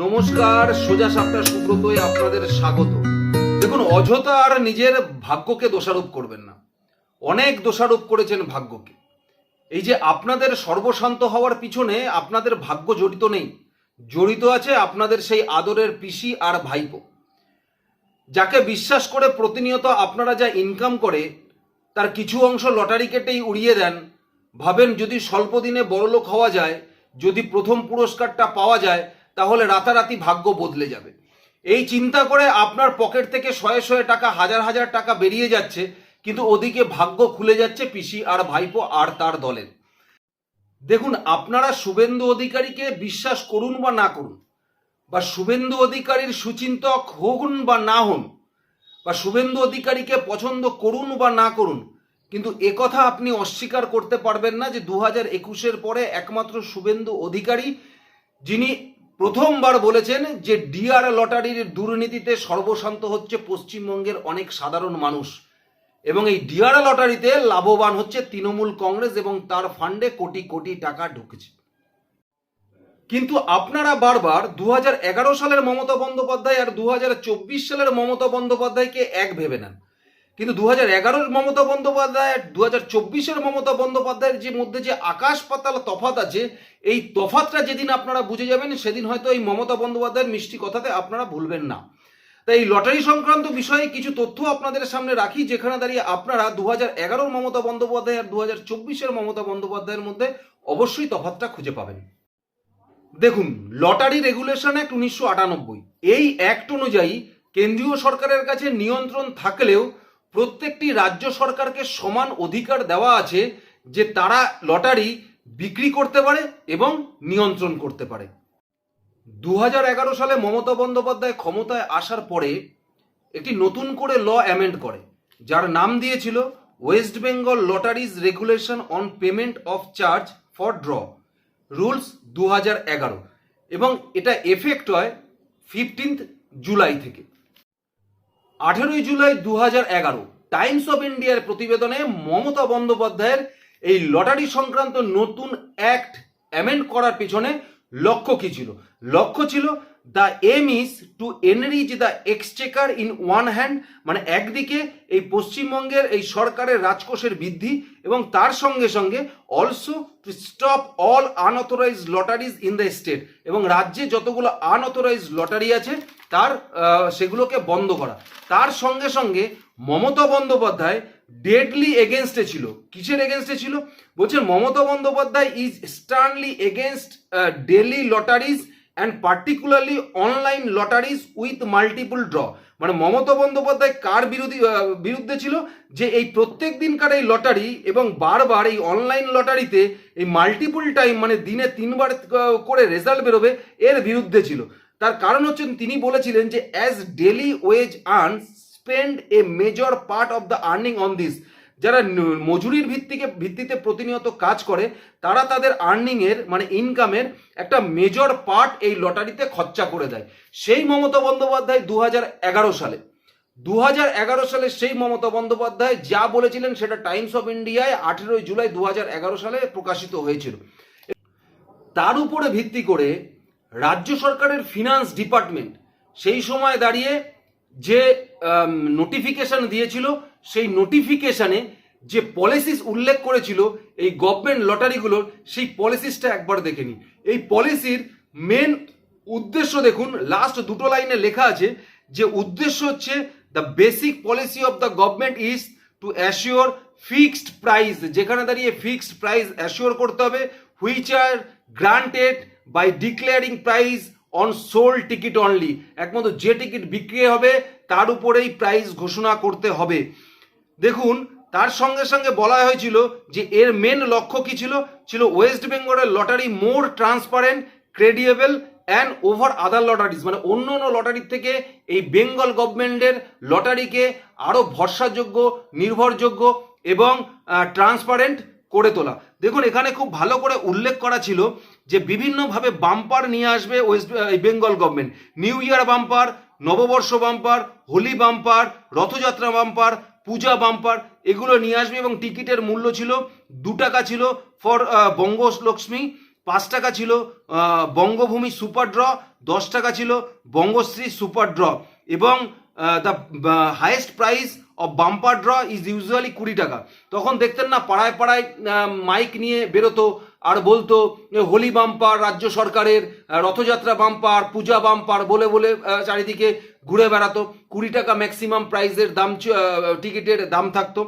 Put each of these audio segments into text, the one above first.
নমস্কার, সোজা সাপটা সুব্রতই আপনাদের স্বাগত। দেখুন, অযথা আর নিজের ভাগ্যকে দোষারোপ করবেন না। অনেক দোষারোপ করেছেন ভাগ্যকে। এই যে আপনাদের সর্বশান্ত হওয়ার পিছনে আপনাদের ভাগ্য জড়িত নেই, জড়িত আছে আপনাদের সেই আদরের পিসি আর ভাইপো। যাকে বিশ্বাস করে প্রতিনিয়ত আপনারা যা ইনকাম করে, তার কিছু অংশ লটারি কেটেই উড়িয়ে দেন, ভাবেন যদি স্বল্প দিনে বড়লোক হওয়া যায়, যদি প্রথম পুরস্কারটা পাওয়া যায় তাহলে রাতারাতি ভাগ্য বদলে যাবে। এই চিন্তা করে আপনার পকেট থেকে শয়ে শয়ে টাকা, হাজার হাজার টাকা বেরিয়ে যাচ্ছে, কিন্তু ওদিকে ভাগ্য খুলে যাচ্ছে পিসি আর ভাইপো আর তার দলের। দেখুন, আপনারা শুভেন্দু অধিকারীকে বিশ্বাস করুন বা না করুন, বা শুভেন্দু অধিকারীর সুচিন্তক হন বা না হন, বা শুভেন্দু অধিকারীকে পছন্দ করুন বা না করুন, কিন্তু একথা আপনি অস্বীকার করতে পারবেন না যে দু হাজার একুশের পরে একমাত্র শুভেন্দু অধিকারী, যিনি প্রথমবার বলেছেন যে ডিআর লটারির দুর্নীতিতে সর্বশান্ত হচ্ছে পশ্চিমবঙ্গের অনেক সাধারণ মানুষ। এবং এই ডিআর লটারিতে লাভবান হচ্ছে তৃণমূল কংগ্রেস এবং তার ফান্ডে কোটি কোটি টাকা ঢুকেছে। কিন্তু আপনারা বারবার দু হাজার এগারো সালের মমতা বন্দ্যোপাধ্যায় আর দু হাজার চব্বিশ সালের মমতা বন্দ্যোপাধ্যায়কে এক ভেবে নেন। কিন্তু দু হাজার এগারোর মমতা বন্দ্যোপাধ্যায় দু হাজার চব্বিশের মমতা বন্দ্যোপাধ্যায়ের যে মধ্যে যে আকাশ পাতাল তফাত আছে, এই তফাতটা যেদিন আপনারা বুঝে যাবেন, সেদিন হয়তো এই মমতা বন্দ্যোপাধ্যায়ের মিষ্টি কথাতে আপনারা ভুলবেন না। তাই এই লটারি সংক্রান্ত বিষয়ে কিছু তথ্য আপনাদের সামনে রাখি, যেখানে দাঁড়িয়ে আপনারা দু হাজার এগারোর মমতা বন্দ্যোপাধ্যায় আর দু হাজার চব্বিশের মমতা বন্দ্যোপাধ্যায়ের মধ্যে অবশ্যই তফাতটা খুঁজে পাবেন। দেখুন, লটারি রেগুলেশন অ্যাক্ট উনিশশো আটানব্বই। এই অ্যাক্ট অনুযায়ী কেন্দ্রীয় সরকারের কাছে নিয়ন্ত্রণ থাকলেও প্রত্যেকটি রাজ্য সরকারকে সমান অধিকার দেওয়া আছে যে তারা লটারি বিক্রি করতে পারে এবং নিয়ন্ত্রণ করতে পারে। দু সালে মমতা বন্দ্যোপাধ্যায় ক্ষমতায় আসার পরে একটি নতুন করে ল অ্যামেন্ড করে, যার নাম দিয়েছিল West Bengal lotteries regulation on payment of charge for draw rules দু এবং এটা এফেক্ট হয় ফিফটিন্থ জুলাই থেকে। আঠেরোই জুলাই দু টাইমস অফ ইন্ডিয়ার প্রতিবেদনে মমতা বন্দ্যোপাধ্যায়ের এই লটারি সংক্রান্ত নতুন অ্যাক্ট অ্যামেন্ড করার পিছনে লক্ষ্য কি ছিল? লক্ষ্য ছিল the aim is to enrich the exchequer in one hand মানে একদিকে এই পশ্চিমবঙ্গের এই সরকারের রাজকোষের বৃদ্ধি এবং তার সঙ্গে সঙ্গে also to stop all unauthorise lotteries in the state এবং রাজ্যে যতগুলো আনঅথরাইজ লটারি আছে তার সেগুলোকে বন্ধ করা। তার সঙ্গে সঙ্গে মমতা বন্দ্যোপাধ্যায় ডেডলি এগেনস্টে ছিল। কিসের এগেনস্টে ছিল? বলছেন Mamata Bandyopadhyay is sternly against daily lotteries and particularly online lotteries with multiple draw মানে মমতা বন্দ্যোপাধ্যায় কার বিরোধী বিরুদ্ধে ছিল? যে এই প্রত্যেক দিনকার এই লটারি এবং বারবার এই অনলাইন লটারিতে এই মাল্টিপল টাইম মানে দিনে তিনবার করে রেজাল্ট বেরোবে এর বিরুদ্ধে ছিল। তার কারণ হচ্ছেন তিনি বলেছিলেন যে as daily wage earn spend a major part of the earning on this যারা মজুরির ভিত্তিকে ভিত্তিতে প্রতিনিয়ত কাজ করে, তারা তাদের আর্নিংয়ের মানে ইনকামের একটা মেজর পার্ট এই লটারিতে খরচা করে দেয়। সেই মমতা বন্দ্যোপাধ্যায় দু এগারো সালে। দু এগারো সালে সেই মমতা বন্দ্যোপাধ্যায় যা বলেছিলেন সেটা টাইমস অফ ইন্ডিয়ায় আঠেরোই জুলাই দু এগারো সালে প্রকাশিত হয়েছিল। তার উপরে ভিত্তি করে রাজ্য সরকারের ফিনান্স ডিপার্টমেন্ট সেই সময় দাঁড়িয়ে যে নোটিফিকেশন দিয়েছিল, সেই নোটিফিকেশনে যে পলিসিস উল্লেখ করেছিল এই গভর্নমেন্ট লটারিগুলোর সেই পলিসিসটা একবার দেখে নিন। এই পলিসির মেন উদ্দেশ্য দেখুন লাস্ট দুটো লাইনে লেখা আছে যে উদ্দেশ্য হচ্ছে the basic policy of the government is to assure fixed price, যেখানে দাঁড়িয়ে ফিক্সড প্রাইস অ্যাসিওর করতে হবে which are granted by declaring price on sole ticket only একমাত্র যে টিকিট বিক্রি হবে, তার উপরেই প্রাইস ঘোষণা করতে হবে। দেখুন, তার সঙ্গে সঙ্গে বলা হয়েছিল যে এর মেন লক্ষ্য কি ছিল? ছিল ওয়েস্ট বেঙ্গলের lottery more transparent credible and over other lotteries মানে অন্য অন্য লটারির থেকে এই বেঙ্গল গভর্নমেন্টের লটারিকে আরও ভরসাযোগ্য, নির্ভরযোগ্য এবং ট্রান্সপারেন্ট করে তোলা। দেখুন, এখানে খুব ভালো করে উল্লেখ করা ছিল যে বিভিন্নভাবে বাম্পার নিয়ে আসবে West Bengal government new year bumper Nababarsha bumper Holi bumper Rath Yatra bumper Puja bumper এগুলো নিয়ে আসবে এবং টিকিটের মূল্য ছিল দু টাকা ছিল ফর বঙ্গ লক্ষ্মী পাঁচ টাকা ছিল বঙ্গভূমি সুপার ড্র দশ টাকা ছিল বঙ্গশ্রী সুপার ড্র এবং the highest price of bumper draw is usually কুড়ি টাকা। তখন দেখতেন না, পাড়ায় পাড়ায় মাইক নিয়ে বেরোতো, আর বলতো হোলি বাম্পার রাজ্য সরকারের রথযাত্রা বাম্পার পূজা বাম্পার বলে বলে চারিদিকে ঘুরে বেড়াতো। কুড়ি টাকা ম্যাক্সিমাম প্রাইসের দাম টিকিটের দাম থাকতো।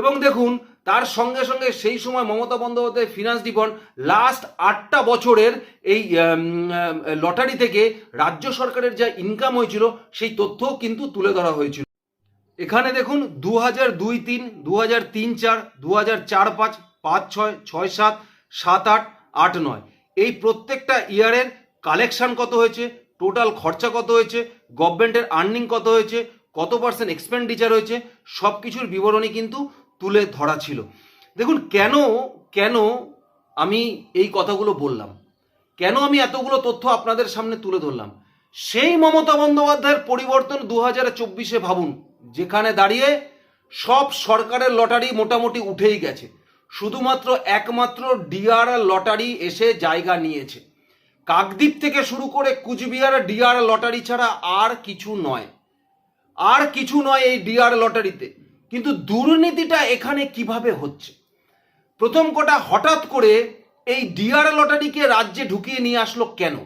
এবং দেখুন, তার সঙ্গে সঙ্গে সেই সময় মমতা বন্দ্যোপাধ্যায় ফিনান্স ডিপন লাস্ট আটটা বছরের এই লটারি থেকে রাজ্য সরকারের যা ইনকাম হয়েছিল, সেই তথ্যও কিন্তু তুলে ধরা হয়েছিল। এখানে দেখুন দু হাজার দুই তিন দু হাজার তিন চার দু হাজার চার পাঁচ পাঁচ ছয় ছয় সাত সাত আট আট নয়। এই প্রত্যেকটা ইয়ারের কালেকশান কত হয়েছে, টোটাল খরচা কত হয়েছে, গভর্নমেন্টের আর্নিং কত হয়েছে, কত পার্সেন্ট এক্সপেন্ডিচার হয়েছে সব কিছুর বিবরণী কিন্তু তুলে ধরা ছিল। দেখুন কেন কেন আমি এই কথাগুলো বললাম? কেন আমি এতগুলো তথ্য আপনাদের সামনে তুলে ধরলাম? সেই মমতা বন্দ্যোপাধ্যায়ের পরিবর্তন দু হাজার চব্বিশে ভাবুন। যেখানে দাঁড়িয়ে সব সরকারের লটারি মোটামুটি উঠেই গেছে। শুধুমাত্র একমাত্র ডিআর লটারি এসে জায়গা নিয়েছে। কাকদ্বীপ থেকে শুরু করে কুচবিহার ডিআর লটারি ছাড়া আর কিছু নয়। আর কিছু নয় এই ডিআর লটারিতে। কিন্তু দুর্নীতিটা এখানে কীভাবে হচ্ছে? প্রথম কটা হঠাৎ করে এই ডিআর লটারিকে রাজ্যে ঢুকিয়ে নিয়ে আসলো কেন?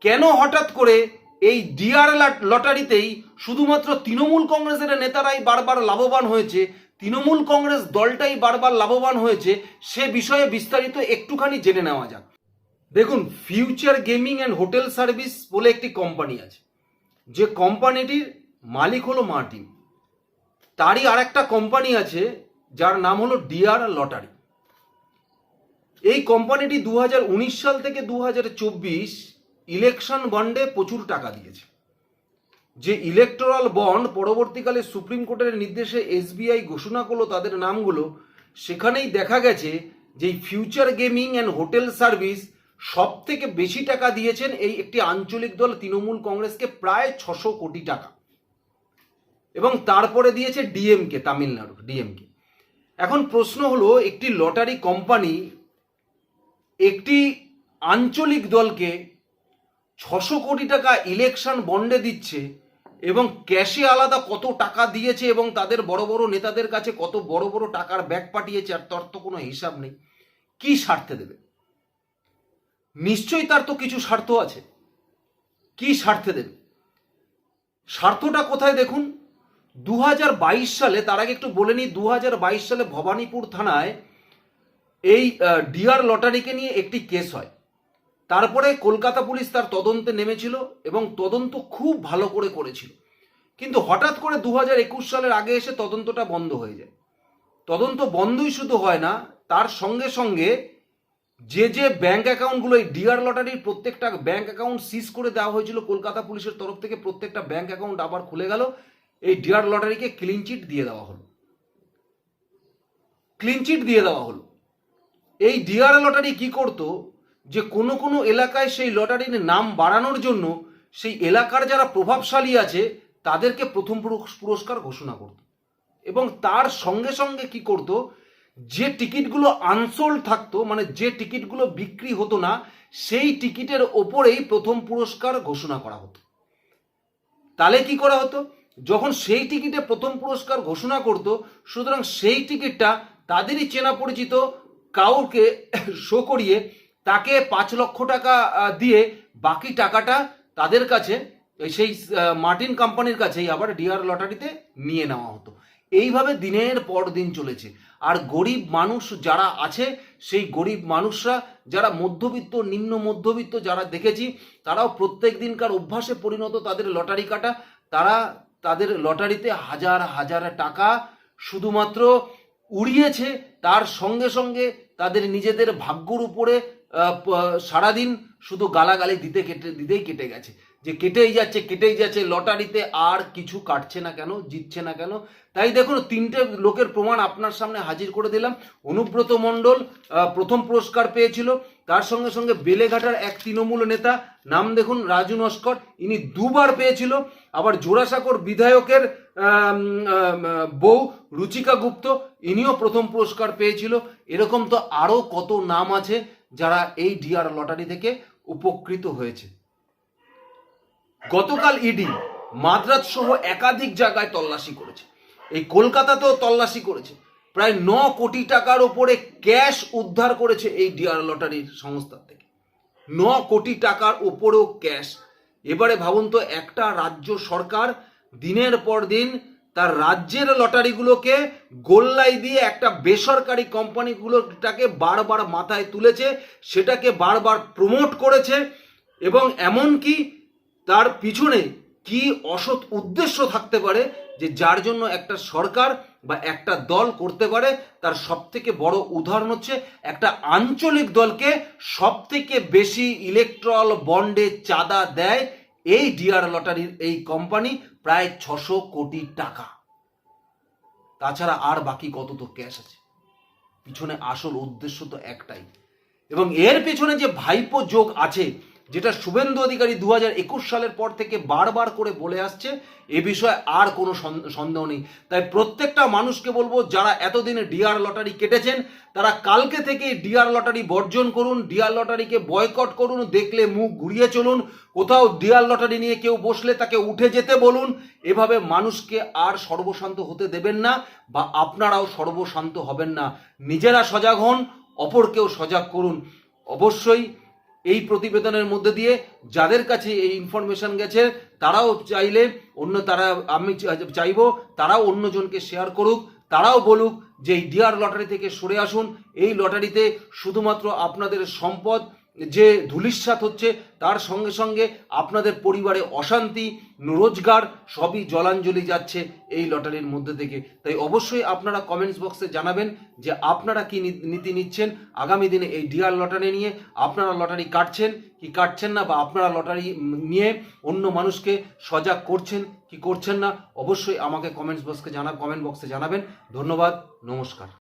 কেন হঠাৎ করে এই ডিআর লটারিতেই শুধুমাত্র তৃণমূল কংগ্রেসের নেতারাই বারবার লাভবান হয়েছে, তৃণমূল কংগ্রেস দলটাই বারবার লাভবান হয়েছে, সে বিষয়ে বিস্তারিত একটুখানি জেনে নেওয়া যাক। দেখুন Future Gaming and Hotel Service বলে একটি কোম্পানি আছে। যে কোম্পানিটির মালিক হলো মার্টিন। তারই আরেকটা কোম্পানি আছে, যার নাম হলো ডিআর লটারি। এই কোম্পানিটি দু হাজার উনিশ সাল থেকে দু হাজার চব্বিশ ইলেকশন বন্ডে প্রচুর টাকা দিয়েছে। যে ইলেকটোরাল বন্ড পরবর্তীকালে সুপ্রিম কোর্টের নির্দেশে এসবিআই ঘোষণা করল তাদের নামগুলো, সেখানেই দেখা গেছে যে Future Gaming and Hotel Service সব থেকে বেশি টাকা দিয়েছেন এই একটি আঞ্চলিক দল তৃণমূল কংগ্রেসকে প্রায় ছশো কোটি টাকা। এবং তারপরে দিয়েছে ডিএমকে, তামিলনাড়ু, ডিএমকে। এখন প্রশ্ন হলো, একটি লটারি কোম্পানি একটি আঞ্চলিক দলকে ছশো কোটি টাকা ইলেকশন বন্ডে দিচ্ছে এবং ক্যাশে আলাদা কত টাকা দিয়েছে এবং তাদের বড় বড় নেতাদের কাছে কত বড় বড় টাকার ব্যাগ পাঠিয়েছে আর তার তো কোনো হিসাব নেই। কি স্বার্থে দেবে? নিশ্চয়ই তার তো কিছু স্বার্থ আছে। কি স্বার্থে দেবে? স্বার্থটা কোথায় দেখুন? দু হাজার বাইশ সালে, তার আগে একটু বলে নিই দু সালে ভবানীপুর থানায় এই ডিআর লটারিকে নিয়ে একটি কেস হয়। তারপরে কলকাতা পুলিশ তার তদন্তে নেমেছিল এবং তদন্ত খুব ভালো করে করেছিল। কিন্তু হঠাৎ করে দু সালের আগে এসে তদন্তটা বন্ধ হয়ে যায়। তদন্ত বন্ধই শুধু হয় না, তার সঙ্গে সঙ্গে যে যে ব্যাংক অ্যাকাউন্টগুলো এই ডিআর লটারির প্রত্যেকটা ব্যাংক অ্যাকাউন্ট সিজ করে দেওয়া হয়েছিল, কলকাতা পুলিশের তরফ থেকে প্রত্যেকটা ব্যাংক অ্যাকাউন্ট আবার খুলে গেল, এই ডিআর লটারিকে ক্লিন চিট দিয়ে দেওয়া হলো। ক্লিন চিট দিয়ে দেওয়া হলো। এই ডিআর লটারি কি করতো? যে কোনো কোনো এলাকায় সেই লটারির নাম বাড়ানোর জন্য সেই এলাকার যারা প্রভাবশালী আছে, তাদেরকে প্রথম পুরস- পুরস্কার ঘোষণা করত। এবং তার সঙ্গে সঙ্গে কি করত, যে টিকিটগুলো আনসোল্ড থাকতো মানে যে টিকিটগুলো বিক্রি হতো না, সেই টিকিটের ওপরেই প্রথম পুরস্কার ঘোষণা করা হতো। তাহলে কি করা হতো? যখন সেই টিকিটে প্রথম পুরস্কার ঘোষণা করত, সুতরাং সেই টিকিটটা তাদেরই চেনা পরিচিত কাউকে শো করিয়ে তাকে পাঁচ লক্ষ টাকা দিয়ে বাকি টাকাটা তাদের কাছে সেই মার্টিন কোম্পানির কাছেই আবার ডিআর লটারিতে নিয়ে নেওয়া হতো। এইভাবে দিনের পর দিন চলেছে। আর গরিব মানুষ যারা আছে, সেই গরিব মানুষরা, যারা মধ্যবিত্ত, নিম্ন মধ্যবিত্ত যারা দেখেছি, তারাও প্রত্যেক দিনকার অভ্যাসে পরিণত তাদের লটারি কাটা। তারা তাদের লটারিতে হাজার হাজার টাকা শুধুমাত্র উড়িয়েছে, তার সঙ্গে সঙ্গে তাদের নিজেদের ভাগ্যর উপরে সারাদিন শুধু গালাগালি দিতে কেটে, দিতেই কেটে গেছে। যে কেটেই যাচ্ছে কেটেই যাচ্ছে, লটারিতে আর কিছু কাটছে না কেন, জিতছে না কেন? তাই দেখুন, তিনটে লোকের প্রমাণ আপনার সামনে হাজির করে দিলাম। অনুব্রত মণ্ডল প্রথম পুরস্কার পেয়েছিল। তার সঙ্গে সঙ্গে বেলেঘাটার এক তৃণমূল নেতা, নাম দেখুন, রাজু নস্কর, ইনি দুবার পেয়েছিল। আবার জোড়াসাঁকর বিধায়কের বউ রুচিকা গুপ্ত, ইনিও প্রথম পুরস্কার পেয়েছিল। এরকম তো আরও কত নাম আছে যারা এই ডিআর লটারি থেকে উপকৃত হয়েছে। গতকাল ইডি মাদ্রাজ সহ একাধিক জায়গায় তল্লাশি করেছে। এই কলকাতাতেও তল্লাশি করেছে। প্রায় ন কোটি টাকার ওপরে ক্যাশ উদ্ধার করেছে এই ডিআর লটারির সংস্থা থেকে। ন কোটি টাকার ওপরেও ক্যাশ। এবারে ভাবুন তো, একটা রাজ্য সরকার দিনের পর দিন তার রাজ্যের লটারিগুলোকে গোল্লাই দিয়ে একটা বেসরকারি কোম্পানিগুলোটাকে বারবার মাথায় তুলেছে, সেটাকে বারবার প্রমোট করেছে এবং এমনকি তার পিছনে কি অসৎ উদ্দেশ্য থাকতে পারে যে যার জন্য একটা সরকার বা একটা দল করতে পারে, তার সব থেকে বড় উদাহরণ হচ্ছে একটা আঞ্চলিক দলকে সব থেকে বেশি ইলেকট্রল বন্ডে চাঁদা দেয় এই ডিআর লটারির এই কোম্পানি। প্রায় ছশো কোটি টাকা। তাছাড়া আর বাকি কত তো ক্যাশ আছে? পিছনে আসল উদ্দেশ্য তো একটাই। এবং এর পেছনে যে ভাইপো যোগ আছে যেটা শুভেন্দু অধিকারী দু সালের পর থেকে বারবার করে বলে আসছে, এ বিষয়ে আর কোনো সন- সন্দেহ নেই। তাই প্রত্যেকটা মানুষকে বলব, যারা এতদিনে ডিআর লটারি কেটেছেন, তারা কালকে থেকে ডিআর লটারি বর্জন করুন, ডিআর লটারিকে বয়কট করুন, দেখলে মুখ ঘুরিয়ে চলুন, কোথাও ডিআর লটারি নিয়ে কেউ বসলে তাকে উঠে যেতে বলুন, এভাবে মানুষকে আর সর্বশান্ত হতে দেবেন না, বা আপনারাও সর্বশান্ত হবেন না। নিজেরা সজাগ হন, অপরকেও সজাগ করুন। অবশ্যই এই প্রতিবেদনের মধ্যে দিয়ে যাদের কাছে এই ইনফরমেশন গেছে, তারাও চাইলে অন্য তারা, আমি চাইব তারাও অন্যজনকে শেয়ার করুক, তারাও বলুক যে এই ডিআর লটারি থেকে সরে আসুন। এই লটারিতে শুধুমাত্র আপনাদের সম্পদ যে ধুলিস্বাত হচ্ছে, তার সঙ্গে সঙ্গে আপনাদের পরিবারে অশান্তি, রোজগার, সবই জলাঞ্জলি যাচ্ছে এই লটারির মধ্যে থেকে। তাই অবশ্যই আপনারা কমেন্টস বক্সে জানাবেন যে আপনারা কি নীতি নিচ্ছেন। আগামী দিনে এই ডিআর লটারি নিয়ে আপনারা লটারি কাটছেন কি কাটছেন না, বা আপনারা লটারি নিয়ে অন্য মানুষকে সজাগ করছেন কি করছেন না, অবশ্যই আমাকে কমেন্টস বক্সকে জানা কমেন্ট বক্সে জানাবেন। ধন্যবাদ, নমস্কার।